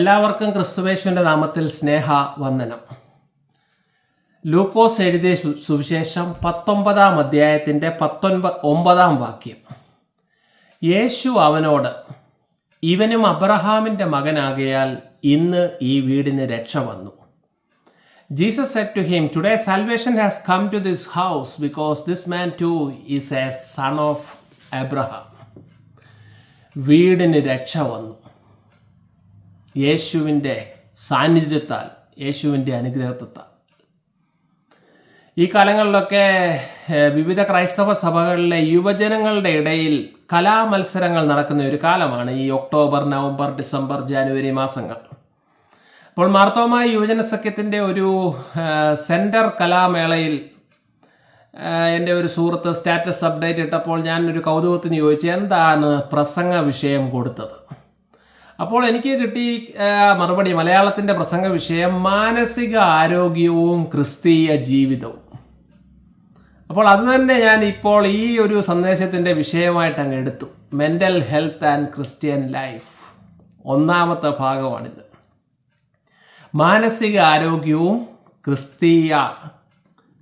എല്ലാവർക്കും ക്രിസ്തുവേശുവിന്റെ നാമത്തിൽ സ്നേഹ വന്ദനം ലൂക്കോസ് എഴുതിയ സുവിശേഷം പത്തൊമ്പതാം അധ്യായത്തിന്റെ പത്തൊൻപ ഒമ്പതാം വാക്യം. യേശു അവനോട് ഇവനും അബ്രഹാമിന്റെ മകനാകയാൽ ഇന്ന് ഈ വീടിന് രക്ഷ വന്നു. Jesus said to him today salvation has come to this house because this man too is a son of Abraham വീടിന് രക്ഷ വന്നു. യേശുവിന്റെ സാന്നിധ്യത്താൽ യേശുവിന്റെ അനുഗ്രഹത്താൽ ഈ കാലങ്ങളിലൊക്കെ വിവിധ ക്രൈസ്തവ സഭകളിലെ യുവജനങ്ങളുടെ ഇടയിൽ കലാമത്സരങ്ങൾ നടക്കുന്ന ഒരു കാലമാണ് ഈ ഒക്ടോബർ നവംബർ ഡിസംബർ ജാനുവരി മാസങ്ങൾ. അപ്പോൾ മാർത്തോമായ യുവജന സഖ്യത്തിന്റെ ഒരു സെന്റർ കലാമേളയിൽ എന്റെ ഒരു സുഹൃത്ത് സ്റ്റാറ്റസ് അപ്ഡേറ്റ് ഇട്ടപ്പോൾ ഞാൻ ഒരു കൗതുകത്തിന് ചോദിച്ചു എന്താണ് പ്രസംഗ വിഷയം കൊടുത്തത്? അപ്പോൾ എനിക്ക് കിട്ടി മറുപടി മലയാളത്തിന്റെ പ്രസംഗ വിഷയം മാനസിക ആരോഗ്യവും ക്രിസ്തീയ ജീവിതവും. അപ്പോൾ അത് തന്നെ ഞാൻ ഇപ്പോൾ ഈ ഒരു സന്ദേശത്തിന്റെ വിഷയമായിട്ട് അങ്ങ് എടുത്തു. Mental health and Christian life ഒന്നാമത്തെ ഭാഗമാണിത്. മാനസിക ആരോഗ്യവും ക്രിസ്തീയ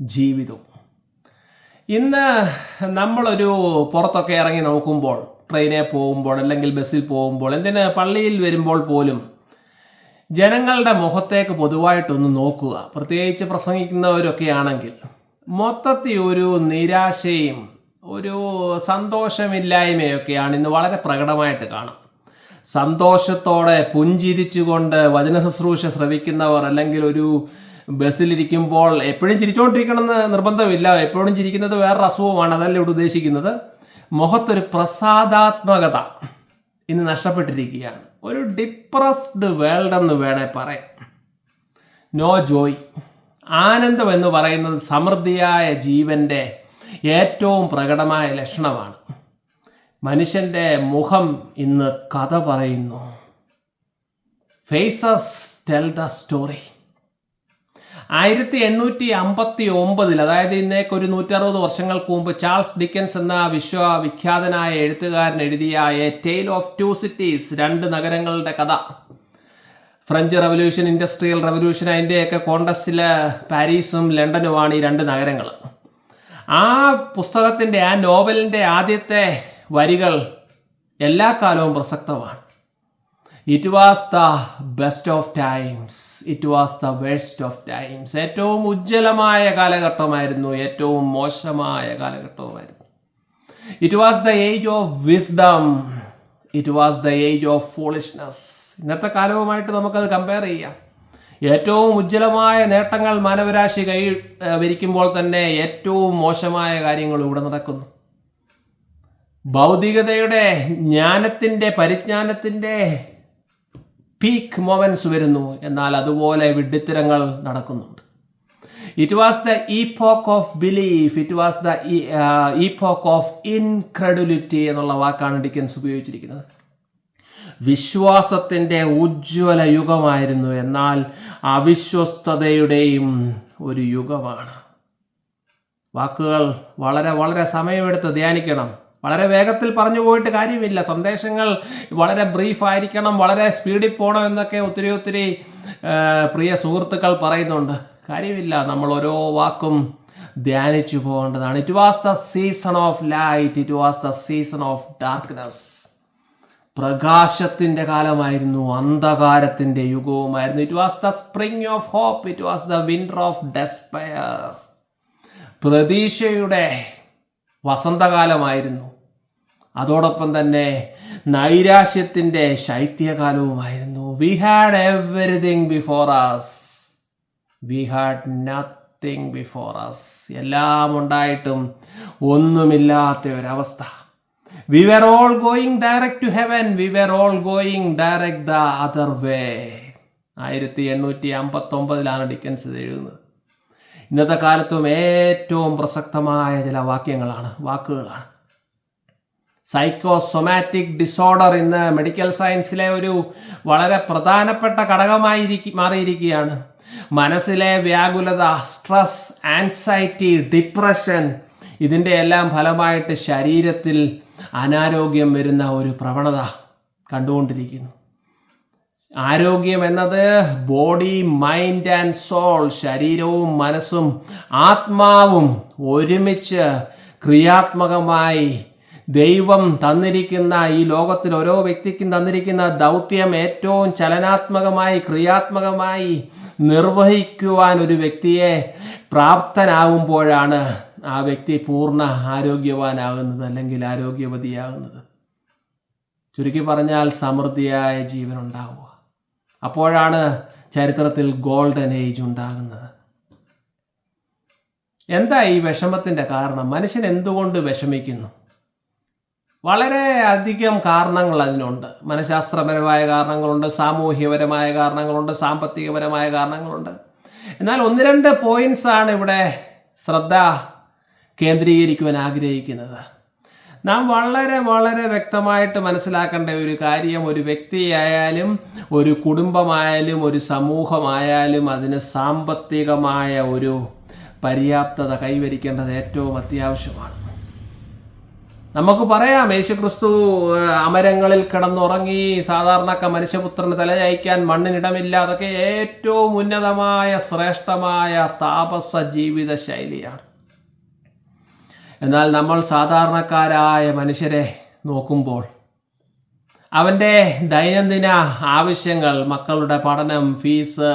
ജീവിതവും. ഇന്ന് നമ്മളൊരു പുറത്തൊക്കെ ഇറങ്ങി നോക്കുമ്പോൾ ട്രെയിനിൽ പോകുമ്പോൾ അല്ലെങ്കിൽ ബസ്സിൽ പോകുമ്പോൾ എന്തിന് പള്ളിയിൽ വരുമ്പോൾ പോലും ജനങ്ങളുടെ മുഖത്തേക്ക് പൊതുവായിട്ടൊന്ന് നോക്കുക. പ്രത്യേകിച്ച് പ്രസംഗിക്കുന്നവരൊക്കെ ആണെങ്കിൽ മൊത്തത്തിൽ ഒരു നിരാശയും ഒരു സന്തോഷമില്ലായ്മയൊക്കെയാണ് ഇന്ന് വളരെ പ്രകടമായിട്ട് കാണാം. സന്തോഷത്തോടെ പുഞ്ചിരിച്ചുകൊണ്ട് വചന ശുശ്രൂഷ ശ്രവിക്കുന്നവർ അല്ലെങ്കിൽ ഒരു ബസ്സിലിരിക്കുമ്പോൾ എപ്പോഴും ചിരിച്ചുകൊണ്ടിരിക്കണം എന്ന് നിർബന്ധമില്ല. എപ്പോഴും ചിരിക്കുന്നത് വേറൊരു അസുഖമാണ്. അതല്ല ഇവിടെ ഉദ്ദേശിക്കുന്നത്? മുഖത്തൊരു പ്രസാദാത്മകത ഇന്ന് നഷ്ടപ്പെട്ടിരിക്കുകയാണ്. ഒരു ഡിപ്രസ്ഡ് വേൾഡ് എന്ന് വേണേ പറയാം. നോ ജോയ് ആനന്ദം എന്ന് പറയുന്നത് സമൃദ്ധിയായ ജീവന്റെ ഏറ്റവും പ്രകടമായ ലക്ഷണമാണ്. മനുഷ്യന്റെ മുഖം ഇന്ന് കഥ പറയുന്നു. ഫേസസ് ടെൽ ദ സ്റ്റോറി ആയിരത്തി എണ്ണൂറ്റി അമ്പത്തി ഒമ്പതിൽ അതായത് ഇന്നേക്ക് ഒരു നൂറ്ററുപത് വർഷങ്ങൾക്ക് മുമ്പ് ചാൾസ് ഡിക്കൻസ് എന്ന വിശ്വവിഖ്യാതനായ എഴുത്തുകാരൻ എഴുതിയ a tale of two cities രണ്ട് നഗരങ്ങളുടെ കഥ. ഫ്രഞ്ച് റവല്യൂഷൻ ഇൻഡസ്ട്രിയൽ റവല്യൂഷൻ അതിന്റെയൊക്കെ കോണ്ടസ്റ്റിൽ പാരീസും ലണ്ടനുമാണ് ഈ രണ്ട് നഗരങ്ങൾ ആ പുസ്തകത്തിന്റെ ആ നോവലിന്റെ ആദ്യത്തെ വരികൾ എല്ലാ കാലവും പ്രസക്തമാണ്. It was the best of times it was the worst of times ഏറ്റവും ഉജ്ജ്വലമായ കാലഘട്ടമായിരുന്നു. ഏറ്റവും മോശമായ കാലഘട്ടവുമായിരുന്നു. It was the age of wisdom it was the age of foolishness ഇന്നത്തെ കാലവുമായിട്ട് നമുക്കത് കമ്പയർ ചെയ്യാം. ഏറ്റവും ഉജ്ജ്വലമായ നേട്ടങ്ങൾ മാനവരാശി കൈ വരിക്കുമ്പോൾ തന്നെ ഏറ്റവും മോശമായ കാര്യങ്ങൾ ഇവിടെ നടക്കുന്നു. ഭൗതികതയുടെ ജ്ഞാനത്തിന്റെ പരിജ്ഞാനത്തിന്റെ പീക്ക് മൊമെന്റ്സ് വരുന്നു. എന്നാൽ അതുപോലെ വിഡ്ഢിത്തരങ്ങൾ നടക്കുന്നുണ്ട്. It was the epoch of belief it was the epoch of incredulity എന്നുള്ള വാക്കാണ് ഡിക്കൻസ് ഉപയോഗിച്ചിരിക്കുന്നത്. വിശ്വാസത്തിന്റെ ഉജ്ജ്വല യുഗമായിരുന്നു. എന്നാൽ അവിശ്വസ്തതയുടെയും ഒരു യുഗമാണ്. വാക്കുകൾ വളരെ വളരെ സമയമെടുത്ത് ധ്യാനിക്കണം. വളരെ വേഗത്തിൽ പറഞ്ഞു പോയിട്ട് കാര്യമില്ല. സന്ദേശങ്ങൾ വളരെ ബ്രീഫ് ആയിരിക്കണം വളരെ സ്പീഡിൽ പോകണം എന്നൊക്കെ ഒത്തിരി ഒത്തിരി പ്രിയ സുഹൃത്തുക്കൾ പറയുന്നുണ്ട്. കാര്യമില്ല നമ്മൾ ഓരോ വാക്കും ധ്യാനിച്ചു പോകേണ്ടതാണ്. It was the season of light it was the season of darkness പ്രകാശത്തിന്റെ കാലമായിരുന്നു അന്ധകാരത്തിന്റെ യുഗവുമായിരുന്നു. It was the spring of hope it was the winter of despair പ്രതീക്ഷയുടെ വസന്തകാലമായിരുന്നു. അതോടൊപ്പം തന്നെ നൈരാശ്യത്തിന്റെ ശൈത്യകാലവുമായിരുന്നു. We had everything before us we had nothing before us എല്ലാം ഉണ്ടായിട്ടും ഒന്നുമില്ലാത്ത ഒരവസ്ഥ. We were all going direct to heaven we were all going direct the other way ആയിരത്തി എണ്ണൂറ്റി അമ്പത്തൊമ്പതിലാണ് ഡിക്കൻസ് എഴുതുന്നത്. ഇന്നത്തെ കാലത്തും ഏറ്റവും പ്രസക്തമായ ചില വാക്യങ്ങളാണ് വാക്കുകളാണ്. സൈക്കോസൊമാറ്റിക് ഡിസോർഡർ ഇന്ന് മെഡിക്കൽ സയൻസിലെ ഒരു വളരെ പ്രധാനപ്പെട്ട ഘടകമായി മാറിയിരിക്കുകയാണ്. മനസ്സിലെ വ്യാകുലത സ്ട്രെസ് ആൻസൈറ്റി ഡിപ്രഷൻ ഇതിന്റെ എല്ലാം ഫലമായിട്ട് ശരീരത്തിൽ അനാരോഗ്യം വരുന്ന ഒരു പ്രവണത കണ്ടുകൊണ്ടിരിക്കുന്നു. ആരോഗ്യം എന്നത് ബോഡി മൈൻഡ് ആൻഡ് സോൾ ശരീരവും മനസ്സും ആത്മാവും ഒരുമിച്ച് ക്രിയാത്മകമായി ദൈവം തന്നിരിക്കുന്ന ഈ ലോകത്തിൽ ഓരോ വ്യക്തിക്കും തന്നിരിക്കുന്ന ദൗത്യം ഏറ്റവും ചലനാത്മകമായി ക്രിയാത്മകമായി നിർവഹിക്കുവാൻ ഒരു വ്യക്തിയെ പ്രാപ്തനാകുമ്പോഴാണ് ആ വ്യക്തി പൂർണ ആരോഗ്യവാനാകുന്നത് അല്ലെങ്കിൽ ആരോഗ്യവതിയാകുന്നത്. ചുരുക്കി പറഞ്ഞാൽ സമൃദ്ധിയായ ജീവൻ ഉണ്ടാവുക അപ്പോഴാണ് ചരിത്രത്തിൽ ഗോൾഡൻ ഏജ് ഉണ്ടാകുന്നത്. എന്താ ഈ വിഷമത്തിന്റെ കാരണം? മനുഷ്യൻ എന്തുകൊണ്ട് വിഷമിക്കുന്നു? വളരെ അധികം കാരണങ്ങൾ അതിനുണ്ട്. മനഃശാസ്ത്രപരമായ കാരണങ്ങളുണ്ട് സാമൂഹ്യപരമായ കാരണങ്ങളുണ്ട് സാമ്പത്തികപരമായ കാരണങ്ങളുണ്ട്. എന്നാൽ ഒന്ന് രണ്ട് പോയിന്റ്സ് ആണ് ഇവിടെ ശ്രദ്ധ കേന്ദ്രീകരിക്കുവാൻ ആഗ്രഹിക്കുന്നത്. നാം വളരെ വളരെ വ്യക്തമായിട്ട് മനസ്സിലാക്കേണ്ട ഒരു കാര്യം ഒരു വ്യക്തിയായാലും ഒരു കുടുംബമായാലും ഒരു സമൂഹമായാലും അതിന് സാമ്പത്തികമായ ഒരു പര്യാപ്തത കൈവരിക്കേണ്ടത് ഏറ്റവും അത്യാവശ്യമാണ്. നമുക്ക് പറയാം യേശുക്രിസ്തു ക്രിസ്തു അമരങ്ങളിൽ കിടന്നുറങ്ങി സാധാരണക്ക മനുഷ്യപുത്രന് തലചായ്ക്കാൻ മണ്ണിനിടമില്ല. അതൊക്കെ ഏറ്റവും ഉന്നതമായ ശ്രേഷ്ഠമായ താപസ ജീവിത ശൈലിയാണ്. എന്നാൽ നമ്മൾ സാധാരണക്കാരായ മനുഷ്യരെ നോക്കുമ്പോൾ അവന്റെ ദൈനംദിന ആവശ്യങ്ങൾ മക്കളുടെ പഠനം ഫീസ്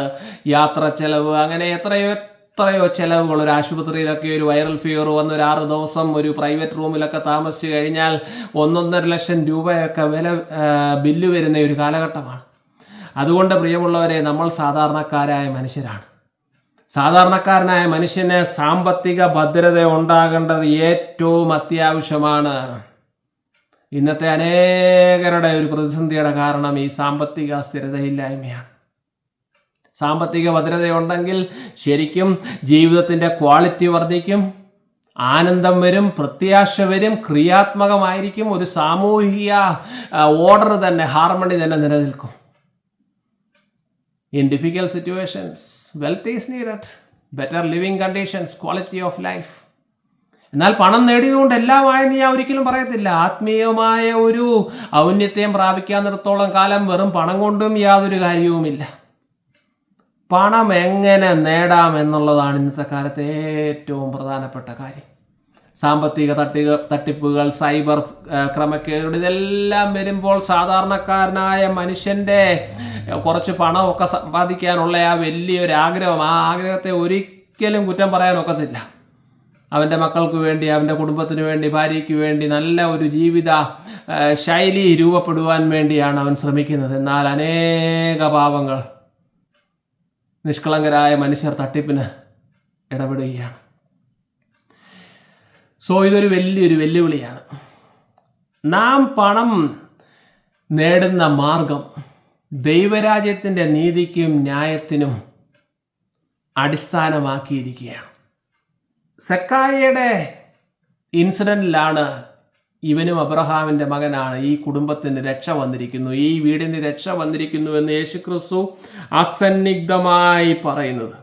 യാത്ര ചെലവ് അങ്ങനെ എത്രയോ എത്രയോ ചെലവുകൾ. ഒരു ആശുപത്രിയിലൊക്കെ ഒരു വൈറൽ ഫീവർ വന്ന് ഒരു ആറ് ദിവസം ഒരു പ്രൈവറ്റ് റൂമിലൊക്കെ താമസിച്ചു കഴിഞ്ഞാൽ ഒന്നൊന്നര ലക്ഷം രൂപയൊക്കെ വില ബില്ല് വരുന്ന ഒരു കാലഘട്ടമാണ്. അതുകൊണ്ട് പ്രിയമുള്ളവരെ നമ്മൾ സാധാരണക്കാരായ മനുഷ്യരാണ്. സാധാരണക്കാരനായ മനുഷ്യന് സാമ്പത്തിക ഭദ്രത ഉണ്ടാകേണ്ടത് ഏറ്റവും അത്യാവശ്യമാണ്. ഇന്നത്തെ അനേകരുടെ ഒരു പ്രതിസന്ധിയുടെ കാരണം ഈ സാമ്പത്തിക സ്ഥിരതയില്ലായ്മയാണ്. സാമ്പത്തിക ഭദ്രതയുണ്ടെങ്കിൽ ശരിക്കും ജീവിതത്തിന്റെ ക്വാളിറ്റി വർദ്ധിക്കും ആനന്ദം വരും പ്രത്യാശ വരും ക്രിയാത്മകമായിരിക്കും ഒരു സാമൂഹിക ഓർഡർ തന്നെ ഹാർമണി തന്നെ നിലനിൽക്കും. In difficult situations wealth is needed better living conditions quality of life എന്നാൽ പണം നേടിയതുകൊണ്ട് എല്ലാമായെന്ന് ഞാൻ ഒരിക്കലും പറയത്തില്ല. ആത്മീയമായ ഒരു ഔന്നത്യം പ്രാപിക്കാന്നിടത്തോളം കാലം വെറും പണം കൊണ്ടും യാതൊരു കാര്യവുമില്ല. പണം എങ്ങനെ നേടാം എന്നുള്ളതാണ് ഇന്നത്തെ കാലത്തെ ഏറ്റവും പ്രധാനപ്പെട്ട കാര്യം. സാമ്പത്തിക തട്ടിക തട്ടിപ്പുകൾ സൈബർ ക്രമക്കേട് ഇതെല്ലാം വരുമ്പോൾ സാധാരണക്കാരനായ മനുഷ്യന്റെ കുറച്ച് പണമൊക്കെ സമ്പാദിക്കാനുള്ള ആ വലിയൊരു ആഗ്രഹം. ആ ആഗ്രഹത്തെ ഒരിക്കലും കുറ്റം പറയാനൊക്കത്തില്ല അവന്റെ മക്കൾക്ക് വേണ്ടി അവന്റെ കുടുംബത്തിന് വേണ്ടി ഭാര്യയ്ക്ക് വേണ്ടി നല്ല ഒരു ജീവിത ശൈലി രൂപപ്പെടുവാൻ വേണ്ടിയാണ് അവൻ ശ്രമിക്കുന്നത്. എന്നാൽ അനേക പാവങ്ങൾ നിഷ്കളങ്കരായ മനുഷ്യർ തട്ടിപ്പിന് ഇടപെടുകയാണ്. സോ ഇതൊരു വലിയൊരു വെല്ലുവിളിയാണ്. നാം പണം നേടുന്ന മാർഗം ദൈവരാജ്യത്തിന്റെ നീതിക്കും ന്യായത്തിനും അടിസ്ഥാനമാക്കിയിരിക്കുകയാണ്. സെക്കായയുടെ ഇൻസിഡന്റിലാണ് ഇവനും അബ്രഹാമിന്റെ മകനാണ്. ഈ കുടുംബത്തിന് രക്ഷ വന്നിരിക്കുന്നു. ഈ വീടിന് രക്ഷ വന്നിരിക്കുന്നു എന്ന് യേശുക്രിസ്തു അസന്നിഗ്ധമായി പറയുന്നത്.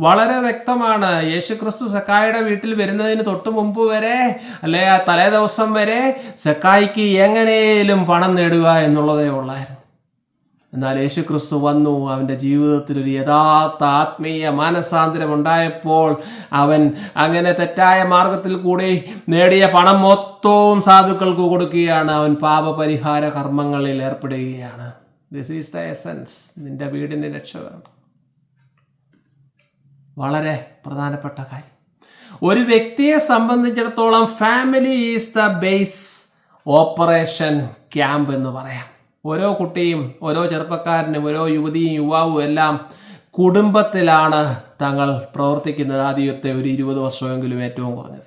വളരെ വ്യക്തമാണ്. യേശുക്രിസ്തു സെക്കായുടെ വീട്ടിൽ വരുന്നതിന് തൊട്ട് മുമ്പ് വരെ അല്ലെ ആ തലേ ദിവസം വരെ സെക്കായിക്ക് എങ്ങനെയും പണം നേടുക എന്നുള്ളതേ ഉള്ളായിരുന്നു. എന്നാൽ യേശു ക്രിസ്തു വന്നു. അവന്റെ ജീവിതത്തിൽ ഒരു യഥാർത്ഥ ആത്മീയ മാനസാന്തരം ഉണ്ടായപ്പോൾ അവൻ അങ്ങനെ തെറ്റായ മാർഗത്തിൽ കൂടി നേടിയ പണം മൊത്തവും സാധുക്കൾക്ക് കൊടുക്കുകയാണ്. അവൻ പാപപരിഹാര കർമ്മങ്ങളിൽ ഏർപ്പെടുകയാണ്. ദിസ് ഈസ് ദ എസൻസ് നിന്റെ വീടിന്റെ രക്ഷ വളരെ പ്രധാനപ്പെട്ട കാര്യം. ഒരു വ്യക്തിയെ സംബന്ധിച്ചിടത്തോളം family is the base operation camp എന്ന് പറയാം. ഓരോ കുട്ടിയും ഓരോ ചെറുപ്പക്കാരനും ഓരോ യുവതിയും യുവാവും എല്ലാം കുടുംബത്തിലാണ് തങ്ങൾ പ്രവർത്തിക്കുന്നത് ആദ്യത്തെ ഒരു ഇരുപത് വർഷമെങ്കിലും ഏറ്റവും കുറഞ്ഞത്.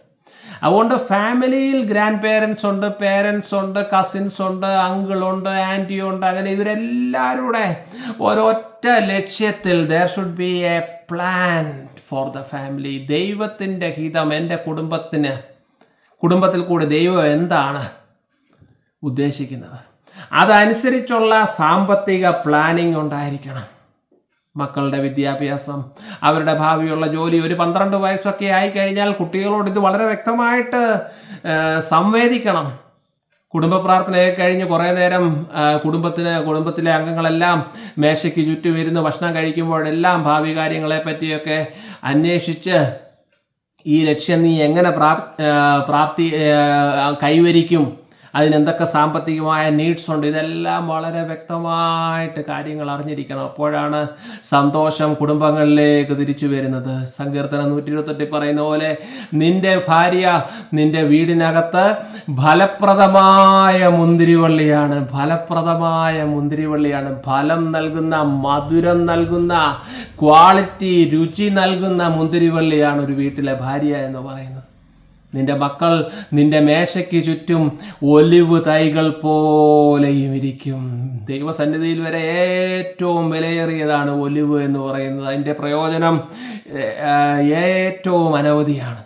അതുകൊണ്ട് ഫാമിലിയിൽ ഗ്രാൻഡ് പേരൻസ് ഉണ്ട് പേരൻസ് ഉണ്ട് കസിൻസ് ഉണ്ട് അങ്കിളുണ്ട് ആന്റി ഉണ്ട് അങ്ങനെ ഇവരെല്ലാവരും കൂടെ ഒരൊറ്റ ലക്ഷ്യത്തിൽ there should be a plan for the family ദൈവത്തിന്റെ ഹിതം എന്റെ കുടുംബത്തിന് കുടുംബത്തിൽ കൂടെ ദൈവം എന്താണ് ഉദ്ദേശിക്കുന്നത്? അതനുസരിച്ചുള്ള സാമ്പത്തിക പ്ലാനിംഗ് ഉണ്ടായിരിക്കണം. മക്കളുടെ വിദ്യാഭ്യാസം അവരുടെ ഭാവിയുള്ള ജോലി ഒരു പന്ത്രണ്ട് വയസ്സൊക്കെ ആയി കഴിഞ്ഞാൽ കുട്ടികളോട് ഇത് വളരെ വ്യക്തമായിട്ട് സംവേദിക്കണം. കുടുംബ പ്രാർത്ഥനയൊക്കെ കഴിഞ്ഞ് കുറേ നേരം കുടുംബത്തിന് കുടുംബത്തിലെ അംഗങ്ങളെല്ലാം മേശയ്ക്ക് ചുറ്റും ഇരുന്ന് ഭക്ഷണം കഴിക്കുമ്പോഴെല്ലാം ഭാവി കാര്യങ്ങളെ പറ്റിയൊക്കെ അന്വേഷിച്ച് ഈ ലക്ഷ്യം നീ എങ്ങനെ പ്രാപ് പ്രാപ്തി കൈവരിക്കും? അതിനെന്തൊക്കെ സാമ്പത്തികമായ നീഡ്സ് ഉണ്ട്? ഇതെല്ലാം വളരെ വ്യക്തമായിട്ട് കാര്യങ്ങൾ അറിഞ്ഞിരിക്കണം. അപ്പോഴാണ് സന്തോഷം കുടുംബങ്ങളിലേക്ക് തിരിച്ചു വരുന്നത്. സങ്കീർത്തനം നൂറ്റി ഇരുപത്തെട്ടിൽ പറയുന്ന പോലെ നിന്റെ ഭാര്യ നിന്റെ വീടിനകത്ത് ഫലപ്രദമായ മുന്തിരിവള്ളിയാണ്. ഫലപ്രദമായ മുന്തിരിവള്ളിയാണ്. ഫലം നൽകുന്ന മധുരം നൽകുന്ന ക്വാളിറ്റി രുചി നൽകുന്ന മുന്തിരിവള്ളിയാണ് ഒരു വീട്ടിലെ ഭാര്യ എന്ന് പറയുന്നത്. നിന്റെ മക്കൾ നിന്റെ മേശയ്ക്ക് ചുറ്റും ഒലിവ് തൈകൾ പോലെയും ഇരിക്കും. ദൈവസന്നിധിയിൽ വരെ ഏറ്റവും വിലയേറിയതാണ് ഒലിവ് എന്ന് പറയുന്നത്. അതിന്റെ പ്രയോജനം ഏറ്റവും അനവധിയാണ്.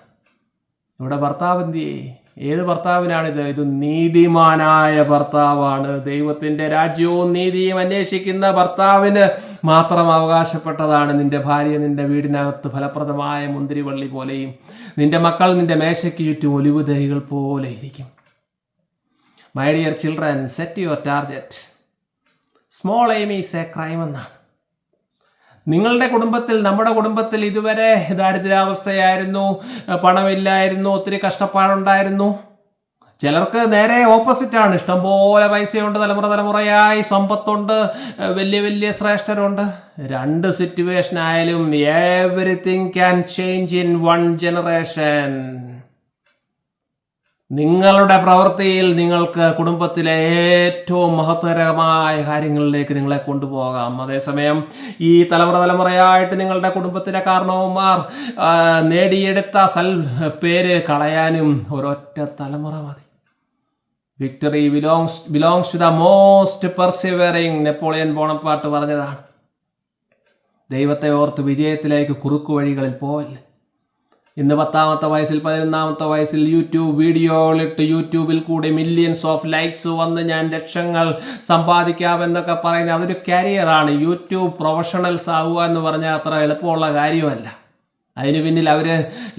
ഇവിടെ ഭർത്താവിന്റെ ഏത് ഭർത്താവിനാണിത് ഇത്? നീതിമാനായ ഭർത്താവാണ്. ദൈവത്തിന്റെ രാജ്യവും നീതിയും അന്വേഷിക്കുന്ന ഭർത്താവിന് മാത്രം അവകാശപ്പെട്ടതാണ് നിന്റെ ഭാര്യ നിന്റെ വീടിനകത്ത് ഫലപ്രദമായ മുന്തിരിവള്ളി പോലെയും നിന്റെ മക്കൾ നിന്റെ മേശയ്ക്ക് ചുറ്റും ഒലിവ് തൈകൾ പോലെ ഇരിക്കും. My dear children set your target small aim is a crime എന്നാണ്. നിങ്ങളുടെ കുടുംബത്തിൽ നമ്മുടെ കുടുംബത്തിൽ ഇതുവരെ ദാരിദ്ര്യാവസ്ഥയായിരുന്നു പണമില്ലായിരുന്നു ഒത്തിരി കഷ്ടപ്പാടുണ്ടായിരുന്നു. ചിലർക്ക് നേരെ ഓപ്പോസിറ്റ് ആണ്. ഇഷ്ടംപോലെ പൈസയുണ്ട് തലമുറ തലമുറയായി സമ്പത്തുണ്ട് വലിയ വലിയ ശ്രേഷ്ഠരുണ്ട്. രണ്ട് സിറ്റുവേഷൻ ആയാലും everything can change in one generation നിങ്ങളുടെ പ്രവൃത്തിയിൽ നിങ്ങൾക്ക് കുടുംബത്തിലെ ഏറ്റവും മഹത്തരമായ കാര്യങ്ങളിലേക്ക് നിങ്ങളെ കൊണ്ടുപോകാം. അതേസമയം ഈ തലമുറ തലമുറയായിട്ട് നിങ്ങളുടെ കുടുംബത്തിലെ കാരണവന്മാർ നേടിയെടുത്ത സൽ പേര് കളയാനും ഒരൊറ്റ തലമുറ മതി. Victory belongs belongs to the most persevering Napoleon Bonaparte പറഞ്ഞതാണ്. ദൈവത്തെ ഓർത്ത് വിജയത്തിലേക്ക് കുറുക്കു വഴികളിൽ പോവല്ലേ? ഇന്ന് പത്താമത്തെ വയസ്സിൽ പതിനൊന്നാമത്തെ വയസ്സിൽ യൂട്യൂബ് വീഡിയോകളിട്ട് യൂട്യൂബിൽ കൂടി മില്യൻസ് ഓഫ് ലൈക്സ് വന്ന് ഞാൻ ലക്ഷങ്ങൾ സമ്പാദിക്കാമെന്നൊക്കെ പറയുന്ന അതൊരു കരിയറാണ് യൂട്യൂബ് പ്രൊഫഷണൽസ് ആവുക എന്ന് പറഞ്ഞാൽ അത്ര എളുപ്പമുള്ള കാര്യമല്ല. അതിന് പിന്നിൽ അവർ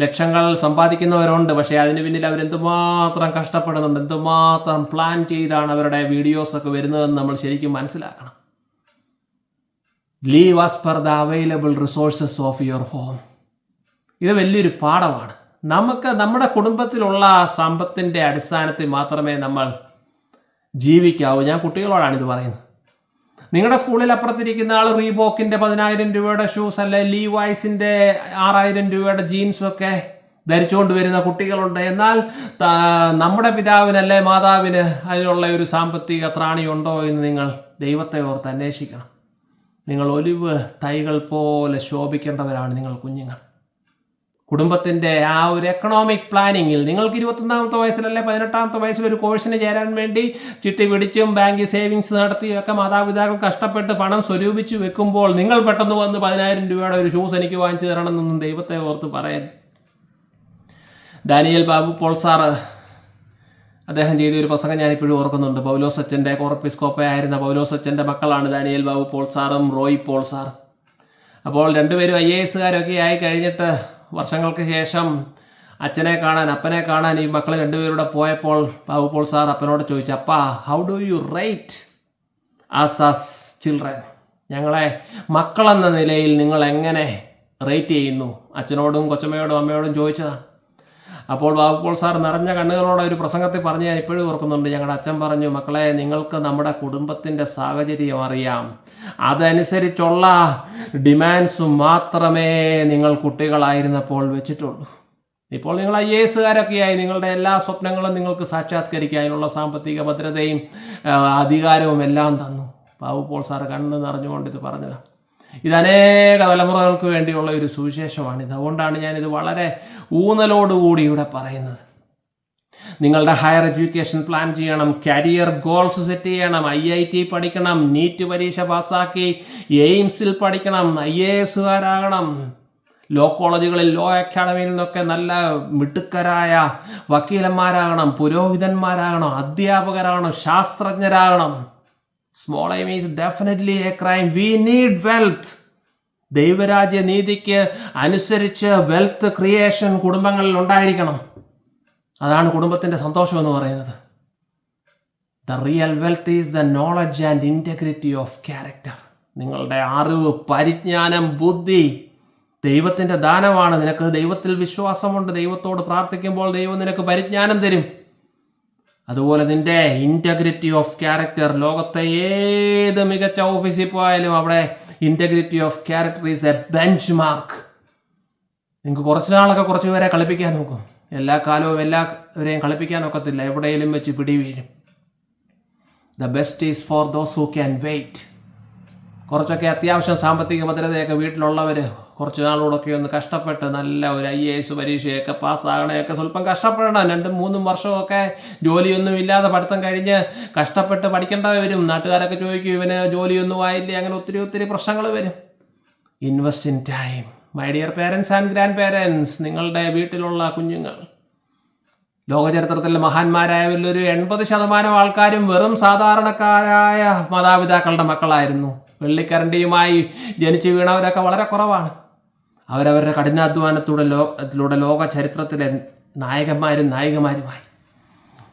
ലക്ഷങ്ങൾ സമ്പാദിക്കുന്നവരുണ്ട്. പക്ഷേ അതിന് പിന്നിൽ അവർ എന്തുമാത്രം കഷ്ടപ്പെടുന്നുണ്ട് എന്തുമാത്രം പ്ലാൻ ചെയ്താണ് അവരുടെ വീഡിയോസൊക്കെ വരുന്നതെന്ന് നമ്മൾ ശരിക്കും മനസ്സിലാക്കണം. Live as per the available resources of your home ഇത് വലിയൊരു പാഠമാണ്. നമുക്ക് നമ്മുടെ കുടുംബത്തിലുള്ള സമ്പത്തിന്റെ അടിസ്ഥാനത്തിൽ മാത്രമേ നമ്മൾ ജീവിക്കാവൂ. ഞാൻ കുട്ടികളോടാണ് ഇത് പറയുന്നത്. നിങ്ങളുടെ സ്കൂളിൽ അപ്പുറത്തിരിക്കുന്ന ആൾ റീബോക്കിന്റെ പതിനായിരം രൂപയുടെ ഷൂസ് അല്ലെ ലീവൈസിന്റെ ആറായിരം രൂപയുടെ ജീൻസും ഒക്കെ ധരിച്ചുകൊണ്ട് വരുന്ന കുട്ടികളുണ്ട്. എന്നാൽ നമ്മുടെ നമ്മുടെ പിതാവിനല്ലേ മാതാവിന് അതിനുള്ള ഒരു സാമ്പത്തിക ത്രാണിയുണ്ടോ എന്ന് നിങ്ങൾ ദൈവത്തെ ഓർത്ത് അന്വേഷിക്കണം. നിങ്ങൾ ഒലിവ് തൈകൾ പോലെ ശോഭിക്കേണ്ടവരാണ് നിങ്ങൾ കുഞ്ഞുങ്ങൾ. കുടുംബത്തിന്റെ ആ ഒരു എക്കണോമിക് പ്ലാനിങ്ങിൽ നിങ്ങൾക്ക് ഇരുപത്തൊന്നാമത്തെ വയസ്സിലല്ലേ പതിനെട്ടാമത്തെ വയസ്സിൽ ഒരു കോഴ്സിന് ചേരാൻ വേണ്ടി ചിട്ടി പിടിച്ചും ബാങ്ക് സേവിങ്സ് നടത്തിയും ഒക്കെ മാതാപിതാക്കൾ കഷ്ടപ്പെട്ട് പണം സ്വരൂപിച്ച് വെക്കുമ്പോൾ നിങ്ങൾ പെട്ടെന്ന് വന്ന് പതിനായിരം രൂപയുടെ ഒരു ഷൂസ് എനിക്ക് വാങ്ങിച്ചു തരണമെന്നൊന്നും ദൈവത്തെ ഓർത്ത് പറയാൻ ഡാനിയൽ ബാബു പോൾ സാറ് അദ്ദേഹം ചെയ്ത ഒരു പ്രസംഗം ഞാനിപ്പോഴും ഓർക്കുന്നുണ്ട്. പൗലോസ് അച്ഛന്റെ കോറപ്പിസ്കോപ്പയായിരുന്ന പൗലോസ് അച്ഛന്റെ മക്കളാണ് ഡാനിയൽ ബാബു പോൾ സാറും റോയ് പോൾ സാർ. അപ്പോൾ രണ്ടുപേരും ഐ എ എസുകാരൊക്കെ ആയി കഴിഞ്ഞിട്ട് വർഷങ്ങൾക്ക് ശേഷം അച്ഛനെ കാണാൻ അപ്പനെ കാണാൻ ഈ മക്കൾ രണ്ടുപേരൂടെ പോയപ്പോൾ ബാബുപോൾ സാർ അപ്പനോട് ചോദിച്ചു അപ്പാ how do you write as as children ഞങ്ങളെ മക്കളെന്ന നിലയിൽ നിങ്ങൾ എങ്ങനെ റേറ്റ് ചെയ്യുന്നു? അച്ഛനോടും കൊച്ചമ്മയോടും അമ്മയോടും ചോദിച്ചതാണ് അപ്പോൾ ബാബുപോൾ സാർ നിറഞ്ഞ കണ്ണുകളോടെ ഒരു പ്രസംഗത്തിൽ പറഞ്ഞ് ഞാൻ ഇപ്പോഴും ഓർക്കുന്നുണ്ട്. ഞങ്ങളുടെ അച്ഛൻ പറഞ്ഞു മക്കളെ നിങ്ങൾക്ക് നമ്മുടെ കുടുംബത്തിന്റെ സാഹചര്യം അറിയാം. അതനുസരിച്ചുള്ള ഡിമാൻഡ്സ് മാത്രമേ നിങ്ങൾ കുട്ടികളായിരുന്നപ്പോൾ വെച്ചിട്ടുള്ളൂ. ഇപ്പോൾ നിങ്ങൾ ഐ എ എസുകാരൊക്കെയായി നിങ്ങളുടെ എല്ലാ സ്വപ്നങ്ങളും നിങ്ങൾക്ക് സാക്ഷാത്കരിക്കാനുള്ള സാമ്പത്തിക ഭദ്രതയും അധികാരവും എല്ലാം തന്നു. ബാബു പോൾ സാർ കണ്ണ് നിറഞ്ഞുകൊണ്ട് ഇത് പറഞ്ഞതാണ് ഇത് അനേക തലമുറകൾക്ക് വേണ്ടിയുള്ള ഒരു സുവിശേഷമാണിത്. അതുകൊണ്ടാണ് ഞാനിത് വളരെ ഊന്നലോടുകൂടി ഇവിടെ പറയുന്നത്. നിങ്ങളുടെ ഹയർ എഡ്യൂക്കേഷൻ പ്ലാൻ ചെയ്യണം കരിയർ ഗോൾസ് സെറ്റ് ചെയ്യണം ഐ ഐ ടി പഠിക്കണം നീറ്റ് പരീക്ഷ പാസ്സാക്കി എയിംസിൽ പഠിക്കണം ഐ എ എസുകാരാകണം ലോ കോളേജുകളിൽ ലോ അക്കാഡമിയിൽ നിന്നൊക്കെ നല്ല മിടുക്കരായ വക്കീലന്മാരാകണം പുരോഹിതന്മാരാകണം അധ്യാപകരാകണം ശാസ്ത്രജ്ഞരാകണം. Small aim is definitely a crime we need wealth ദൈവരാജ്യ നീതിക്ക് അനുസരിച്ച് വെൽത്ത് ക്രിയേഷൻ കുടുംബങ്ങളിൽ ഉണ്ടായിരിക്കണം. അതാണ് കുടുംബത്തിന്റെ സന്തോഷം എന്ന് പറയുന്നത്. The real wealth is the knowledge and integrity of character നിങ്ങളുടെ അറിവ് പരിജ്ഞാനം ബുദ്ധി ദൈവത്തിന്റെ ദാനമാണ്. നിനക്ക് ദൈവത്തിൽ വിശ്വാസമുണ്ട്. ദൈവത്തോട് പ്രാർത്ഥിക്കുമ്പോൾ ദൈവം നിനക്ക് പരിജ്ഞാനം തരും. അതുപോലെ നിന്റെ ഇന്റഗ്രിറ്റി ഓഫ് ക്യാരക്ടർ ലോകത്തെ ഏത് മികച്ച ഓഫീസിൽ പോയാലും അവിടെ integrity of character is a benchmark നിങ്ങൾക്ക് കുറച്ച് നാളൊക്കെ കുറച്ച് പേരെ കളിപ്പിക്കാൻ നോക്കും. എല്ലാ കാലവും എല്ലാവരെയും കളിപ്പിക്കാൻ ഒക്കത്തില്ല. എവിടെയെങ്കിലും വെച്ച് പിടി വീഴും the best is for those who can wait കുറച്ചൊക്കെ അത്യാവശ്യം സാമ്പത്തിക ഭദ്രതയൊക്കെ വീട്ടിലുള്ളവർ കുറച്ച് നാളോടൊക്കെ ഒന്ന് കഷ്ടപ്പെട്ട് നല്ല ഒരു ഐ എ എസ് പരീക്ഷയൊക്കെ പാസ്സാകണയൊക്കെ സ്വല്പം കഷ്ടപ്പെടണം. രണ്ടും മൂന്നും വർഷമൊക്കെ ജോലിയൊന്നും ഇല്ലാതെ പഠിത്തം കഴിഞ്ഞ് കഷ്ടപ്പെട്ട് പഠിക്കേണ്ട വരും നാട്ടുകാരൊക്കെ ചോദിക്കും ഇവന് ജോലിയൊന്നും ആയില്ലേ? അങ്ങനെ ഒത്തിരി ഒത്തിരി പ്രശ്നങ്ങൾ വരും. Invest in time my dear parents and grandparents നിങ്ങളുടെ വീട്ടിലുള്ള കുഞ്ഞുങ്ങൾ. ലോകചരിത്രത്തിലെ മഹാന്മാരായ ഒരു എൺപത് ശതമാനം ആൾക്കാരും വെറും സാധാരണക്കാരായ മാതാപിതാക്കളുടെ മക്കളായിരുന്നു. വെള്ളിക്കരണ്ടിയുമായി ജനിച്ചു വീണവരൊക്കെ വളരെ കുറവാണ്. അവരവരുടെ കഠിനാധ്വാനത്തിലൂടെ ലോകത്തിലൂടെ ലോക ചരിത്രത്തിലെ നായകന്മാരും നായികമാരുമായി.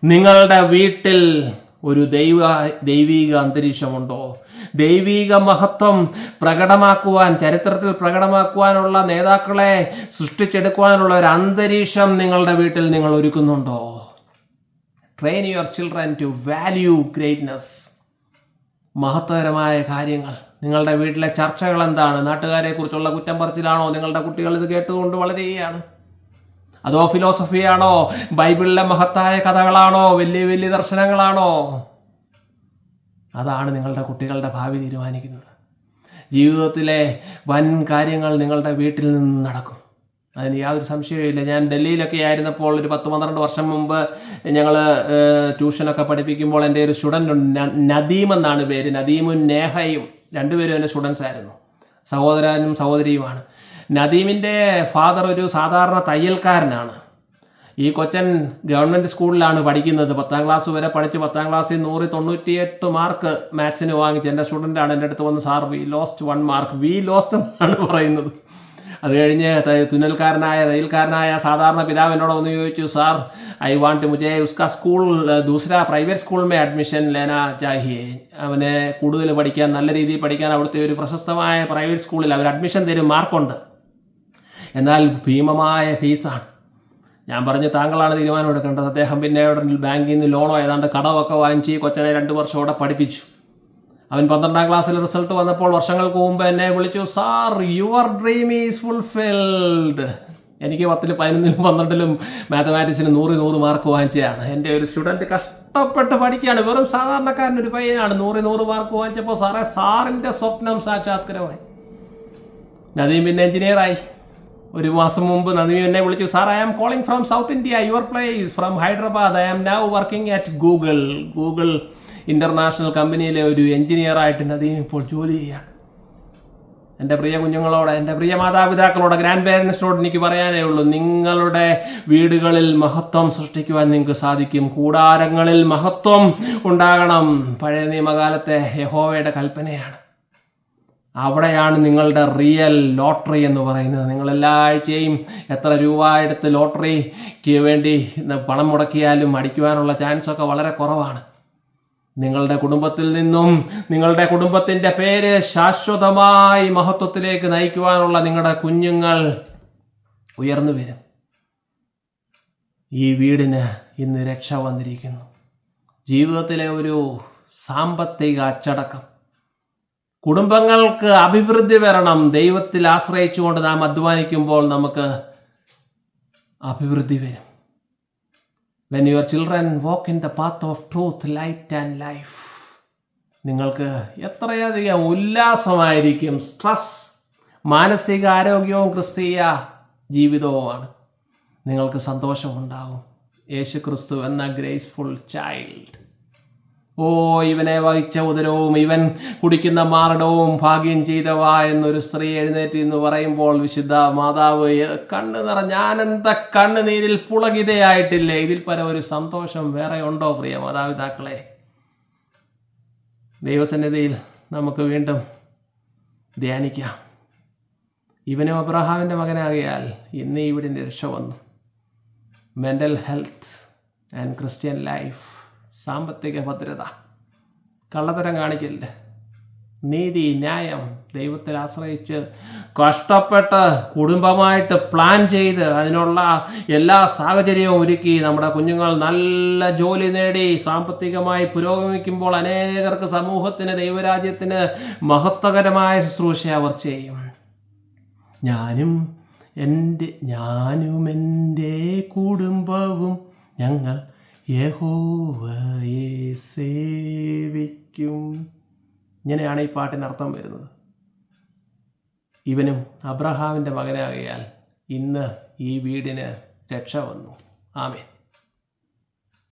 നിങ്ങളുടെ വീട്ടിൽ ഒരു ദൈവ ദൈവീക അന്തരീക്ഷമുണ്ടോ? ദൈവീക മഹത്വം പ്രകടമാക്കുവാൻ ചരിത്രത്തിൽ പ്രകടമാക്കുവാനുള്ള നേതാക്കളെ സൃഷ്ടിച്ചെടുക്കുവാനുള്ള ഒരു അന്തരീക്ഷം നിങ്ങളുടെ വീട്ടിൽ നിങ്ങൾ ഒരുക്കുന്നുണ്ടോ? Train your children to value greatness മഹത്വകരമായ കാര്യങ്ങൾ. നിങ്ങളുടെ വീട്ടിലെ ചർച്ചകൾ എന്താണ്? നാട്ടുകാരെ കുറിച്ചുള്ള കുറ്റം പറച്ചിലാണോ? നിങ്ങളുടെ കുട്ടികൾ ഇത് കേട്ടുകൊണ്ട് വളരുകയാണ്. അതോ ഫിലോസഫിയാണോ ബൈബിളിലെ മഹത്തായ കഥകളാണോ? വലിയ വലിയ ദർശനങ്ങളാണോ? അതാണ് നിങ്ങളുടെ കുട്ടികളുടെ ഭാവി തീരുമാനിക്കുന്നത്. ജീവിതത്തിലെ വൻ കാര്യങ്ങൾ നിങ്ങളുടെ വീട്ടിൽ നിന്ന് നടക്കും. അതിന് യാതൊരു സംശയവുമില്ല ഞാൻ ഡൽഹിയിലൊക്കെ ആയിരുന്നപ്പോൾ ഒരു പത്ത് പന്ത്രണ്ട് വർഷം മുമ്പ് ഞങ്ങൾ ട്യൂഷനൊക്കെ പഠിപ്പിക്കുമ്പോൾ എന്റെ ഒരു സ്റ്റുഡന്റ് ഉണ്ട്. നദീം എന്നാണ് പേര്. നദീമും നേഹയും രണ്ടുപേരും എന്റെ സ്റ്റുഡൻസ് ആയിരുന്നു. സഹോദരനും സഹോദരിയുമാണ്. നദീമിന്റെ ഫാദർ ഒരു സാധാരണ തയ്യൽക്കാരനാണ്. ഈ കൊച്ചൻ ഗവൺമെന്റ് സ്കൂളിലാണ് പഠിക്കുന്നത്. പത്താം ക്ലാസ് വരെ പഠിച്ച് പത്താം ക്ലാസ്സിൽ നൂറ് തൊണ്ണൂറ്റിയെട്ട് മാർക്ക് മാത്സിന് വാങ്ങിച്ച് എന്റെ സ്റ്റുഡന്റാണ് എന്റെ അടുത്ത് വന്ന് sir we lost one mark we lost എന്നാണ് പറയുന്നത്. അത് കഴിഞ്ഞ് തുന്നൽക്കാരനായ തയ്യൽക്കാരനായ സാധാരണ പിതാവ് എന്നോട് ഒന്ന് ചോദിച്ചു സാർ ഐ വാണ്ട് മുജെ ഉസ്കാ സ്കൂൾ ദൂസര പ്രൈവറ്റ് സ്കൂൾ മേ അഡ്മിഷൻ ലേന ചാഹിയെ അവനെ കൂടുതൽ പഠിക്കാൻ നല്ല രീതിയിൽ പഠിക്കാൻ അവിടുത്തെ ഒരു പ്രശസ്തമായ പ്രൈവറ്റ് സ്കൂളിൽ അവർ അഡ്മിഷൻ തരും മാർക്കുണ്ട്. എന്നാൽ ഭീമമായ ഫീസാണ് ഞാൻ പറഞ്ഞു താങ്കളാണ് തീരുമാനം എടുക്കേണ്ടത്. അദ്ദേഹം പിന്നെ അവിടെ ബാങ്കിൽ നിന്ന് ലോണോ ഏതാണ്ട് കടമൊക്കെ വാങ്ങിച്ച് കൊച്ചനെ രണ്ട് വർഷം അവിടെ പഠിപ്പിച്ചു. അവൻ പന്ത്രണ്ടാം ക്ലാസ്സിൽ റിസൾട്ട് വന്നപ്പോൾ വർഷങ്ങൾക്ക് മുമ്പ് എന്നെ വിളിച്ചു sir your dream is fulfilled എനിക്ക് പത്തിലും പതിനൊന്നിലും പന്ത്രണ്ടിലും മാത്തമാറ്റിക്സിന് നൂറ് നൂറ് മാർക്ക് വാങ്ങിച്ചതാണ്. എന്റെ ഒരു സ്റ്റുഡന്റ് കഷ്ടപ്പെട്ട് പഠിക്കുകയാണ്. വെറും സാധാരണക്കാരൻ ഒരു പയ്യനാണ്. നൂറ് നൂറ് മാർക്ക് വാങ്ങിച്ചപ്പോൾ സാറേ സാറിന്റെ സ്വപ്നം സാക്ഷാത്കരമായി. നദീം പിന്നെ എഞ്ചിനീയറായി ഒരു മാസം മുമ്പ് നന്ദി എന്നെ വിളിച്ചു. Sir I am calling from south India your place from Hyderabad I am now working at Google Google international കമ്പനിയിലെ ഒരു എഞ്ചിനീയർ എഞ്ചിനീയറായിട്ട് നദീം ഇപ്പോൾ ജോലി ചെയ്യാണ് എന്റെ പ്രിയ കുഞ്ഞുങ്ങളോട് എന്റെ പ്രിയ മാതാപിതാക്കളോട് ഗ്രാൻഡ് പേരൻസിനോട് എനിക്ക് പറയാനേ ഉള്ളൂ. നിങ്ങളുടെ വീടുകളിൽ മഹത്വം സൃഷ്ടിക്കുവാൻ നിങ്ങൾക്ക് സാധിക്കും. കൂടാരങ്ങളിൽ മഹത്വം ഉണ്ടാകണം. പഴയ നിയമകാലത്തെ യഹോവയുടെ കൽപ്പനയാണ്. അവിടെയാണ് നിങ്ങളുടെ റിയൽ ലോട്ടറി എന്ന് പറയുന്നത്. നിങ്ങൾ എല്ലാ ആഴ്ചയും എത്ര രൂപ എടുത്ത് ലോട്ടറിക്ക് വേണ്ടി പണം മുടക്കിയാലും അടിക്കുവാനുള്ള ചാൻസ് ഒക്കെ വളരെ കുറവാണ്. നിങ്ങളുടെ കുടുംബത്തിൽ നിന്നും നിങ്ങളുടെ കുടുംബത്തിന്റെ പേര് ശാശ്വതമായി മഹത്വത്തിലേക്ക് നയിക്കുവാനുള്ള നിങ്ങളുടെ കുഞ്ഞുങ്ങൾ ഉയർന്നു വരും. ഈ വീടിന് ഇന്ന് രക്ഷ വന്നിരിക്കുന്നു. ജീവിതത്തിലെ ഒരു സാമ്പത്തിക അച്ചടക്കം. കുടുംബങ്ങൾക്ക് അഭിവൃദ്ധി വരണം. ദൈവത്തിൽ ആശ്രയിച്ചുകൊണ്ട് നാം അധ്വാനിക്കുമ്പോൾ നമുക്ക് അഭിവൃദ്ധി വരും. When your children walk in the path of truth light and life നിങ്ങൾക്ക് എത്രയധികം ഉല്ലാസമായിരിക്കും. സ്ട്രെസ് മാനസിക ആരോഗ്യവും ക്രിസ്തീയ ജീവിതവുമാണ്. നിങ്ങൾക്ക് സന്തോഷമുണ്ടാകും യേശു ക്രിസ്തു എന്ന ഗ്രേസ്ഫുൾ ചൈൽഡ് ഓ ഇവനെ വഹിച്ച ഉദരവും ഇവൻ കുടിക്കുന്ന മാറടവും ഭാഗ്യം ചെയ്തവാ എന്നൊരു സ്ത്രീ എഴുന്നേറ്റ് എന്ന് പറയുമ്പോൾ വിശുദ്ധ മാതാവ് കണ്ണ് നിറ ഞാനെന്താ കണ്ണുനീരിൽ പുളകിതയായിട്ടില്ലേ? ഇതിൽ പരം ഒരു സന്തോഷം വേറെ ഉണ്ടോ പ്രിയ മാതാപിതാക്കളെ? ദൈവസന്നിധിയിൽ നമുക്ക് വീണ്ടും ധ്യാനിക്കാം. ഇവനും അബ്രഹാമിന്റെ മകനാകിയാൽ ഇന്ന് ഇവിടെ രക്ഷ വന്നു. Mental health and Christian life സാമ്പത്തിക ഭദ്രത. കള്ളത്തരം കാണിക്കില്ല നീതി ന്യായം ദൈവത്തിൽ ആശ്രയിച്ച് കഷ്ടപ്പെട്ട് കുടുംബമായിട്ട് പ്ലാൻ ചെയ്ത് അതിനുള്ള എല്ലാ സാഹചര്യവും ഒരുക്കി നമ്മുടെ കുഞ്ഞുങ്ങൾ നല്ല ജോലി നേടി സാമ്പത്തികമായി പുരോഗമിക്കുമ്പോൾ അനേകർക്ക് സമൂഹത്തിന് ദൈവരാജ്യത്തിന് മഹത്വകരമായ ശുശ്രൂഷ അവർ ചെയ്യും. ഞാനും എന്റെ ഞാനും എന്റെ കുടുംബവും ഞങ്ങൾ യഹോവയെ സേവിക്കും. ഇങ്ങനെയാണ് ഈ പാട്ടിന് അർത്ഥം വരുന്നത്. ഇവനും അബ്രഹാമിന്റെ മകനാകയാൽ ഇന്ന് ഈ വീടിന് രക്ഷ വന്നു. ആമേൻ.